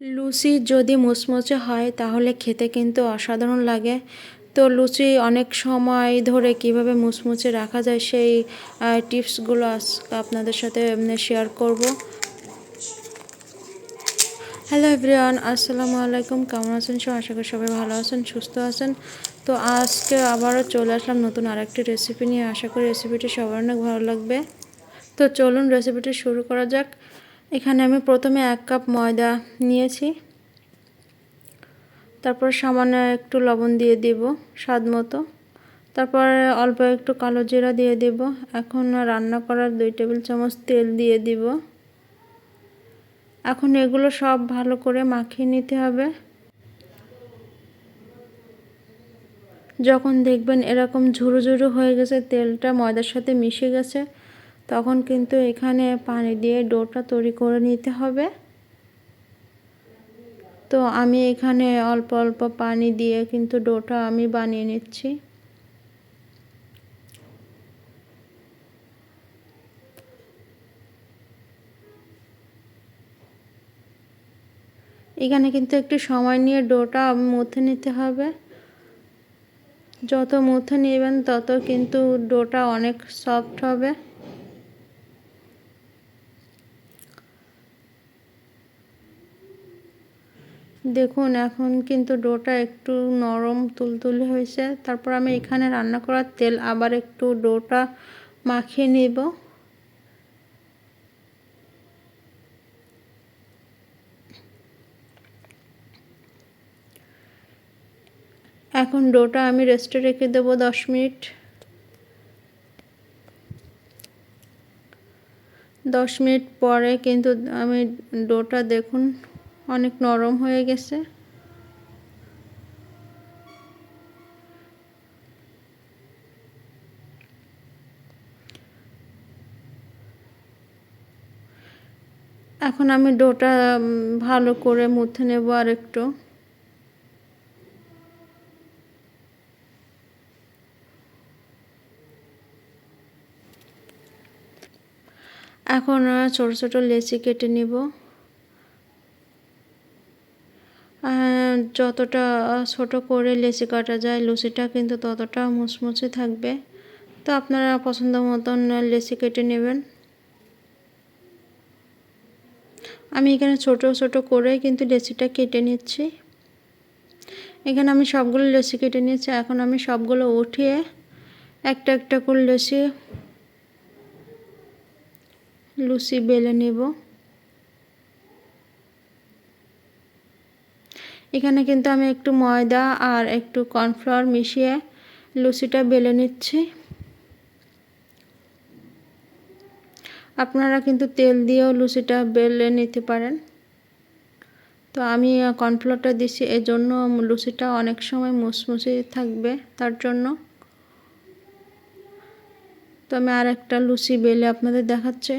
লুচি যদি মুচমুচে হয়, তাহলে খেতে কিন্তু অসাধারণ লাগে। তো লুচি অনেক সময় ধরে কীভাবে মুচমুচে রাখা যায়, সেই টিপসগুলো আজকে আপনাদের সাথে শেয়ার করব। হ্যালো এভরিওয়ান আসসালামু আলাইকুম। কেমন আছেন সব? আশা করি সবাই ভালো আছেন, সুস্থ আছেন। তো আজকে আবারও চলে আসলাম নতুন আরেকটি রেসিপি নিয়ে। আশা করি রেসিপিটি সবার অনেক ভালো লাগবে। তো চলুন রেসিপিটি শুরু করা যাক। এখানে আমি প্রথমে এক কাপ ময়দা নিয়েছি। তারপর সামান্য একটু লবণ দিয়ে দিব স্বাদ মতো। তারপর অল্প একটু কালো জিরা দিয়ে দিব। এখন রান্না করার দুই টেবিল চামচ তেল দিয়ে দিব। এখন এগুলো সব ভালো করে মাখিয়ে নিতে হবে। যখন দেখবেন এরকম ঝুরু ঝুরু হয়ে গেছে, তেলটা ময়দার সাথে মিশে গেছে তখন কিন্তু এখানে পানি দিয়ে ডোটা তৈরি করে নিতে হবে। তো আমি এখানে অল্প অল্প পানি দিয়ে কিন্তু ডোটা আমি বানিয়ে নিচ্ছি। এখানে কিন্তু একটু সময় নিয়ে ডোটা মুথে নিতে হবে। যত মুথে নেবেন তত কিন্তু ডোটা অনেক সফট হবে। দেখুন, এখন কিন্তু ডোটা একটু নরম তুলতুলে হয়েছে। তারপর আমি এখানে রান্না করার তেল আবার একটু ডোটা মাখিয়ে নেব। এখন ডোটা আমি রেস্টে রেখে দেবো দশ মিনিট। দশ মিনিট পরে কিন্তু আমি ডোটা দেখুন অনেক নরম হয়ে গেছে। এখন আমি ডোটা ভালো করে মুথে নেব আর একটু এখন ছোট ছোট লেচি কেটে নিব। যতটা ছোট করে লেচি কাটা যায়, লুচিটা কিন্তু ততটা মুচমুচে থাকবে। তো আপনারা পছন্দ মতন লেচি কেটে নেবেন। আমি এখানে ছোট ছোট করে কিন্তু লেচিটা কেটে নিচ্ছি। এখানে আমি সবগুলো লেচি কেটে নিচ্ছি এখন আমি সবগুলো উঠিয়ে একটা একটা করে লেচি, লুচি বেলে নেব। এখানে কিন্তু আমি একটু ময়দা আর একটু কর্নফ্লাওয়ার মিশিয়ে লুচিটা বেলে নিচ্ছি। আপনারা কিন্তু তেল দিয়েও লুচিটা বেলে নিতে পারেন। তো আমি কর্নফ্লাওয়ারটা দিচ্ছি এজন্য লুচিটা অনেক সময় মুসমুসে থাকবে তার জন্য। তো আমি আর একটা লুচি বেলে আপনাদের দেখাচ্ছে।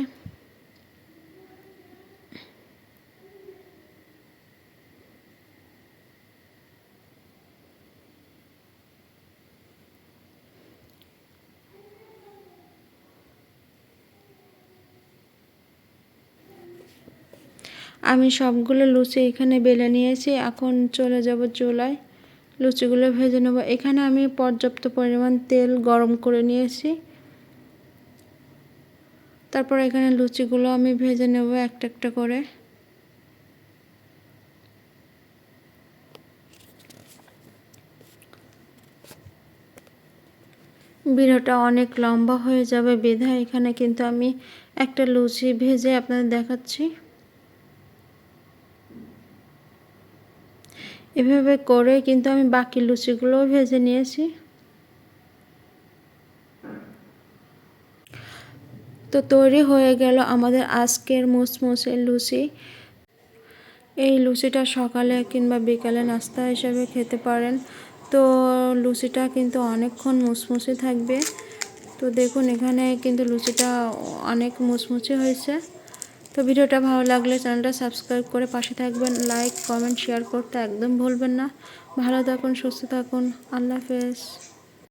আমি সবগুলো লুচি এখানে বেলে নিয়েছি। এখন চলে যাব চুলায়। লুচিগুলো ভেজে নেব। এখানে আমি পর্যাপ্ত পরিমাণ তেল গরম করে নিয়েছি। তারপর এখানে লুচিগুলো আমি ভেজে নেব একটা একটা করে। ভিডিওটা অনেক লম্বা হয়ে যাবে বেঁধা এখানে কিন্তু আমি একটা লুচি ভেজে আপনাদের দেখাচ্ছি। এভাবে করে কিন্তু আমি বাকি লুচিগুলোও ভেজে নিয়েছি। তো তৈরি হয়ে গেল আমাদের আজকের মুসমুসের লুচি। এই লুচিটা সকালে কিংবা বিকালে নাস্তা হিসেবে খেতে পারেন। তো লুচিটা কিন্তু অনেকক্ষণ মুসমুসে থাকবে। তো দেখুন এখানে কিন্তু লুচিটা অনেক মুচমুচে হয়েছে। তো ভিডিওটা ভালো লাগলে চ্যানেলটা সাবস্ক্রাইব করে পাশে থাকবেন, লাইক, কমেন্ট শেয়ার করতে একদম ভুলবেন না। ভালো থাকুন, সুস্থ থাকুন। আল্লাহ হাফেজ।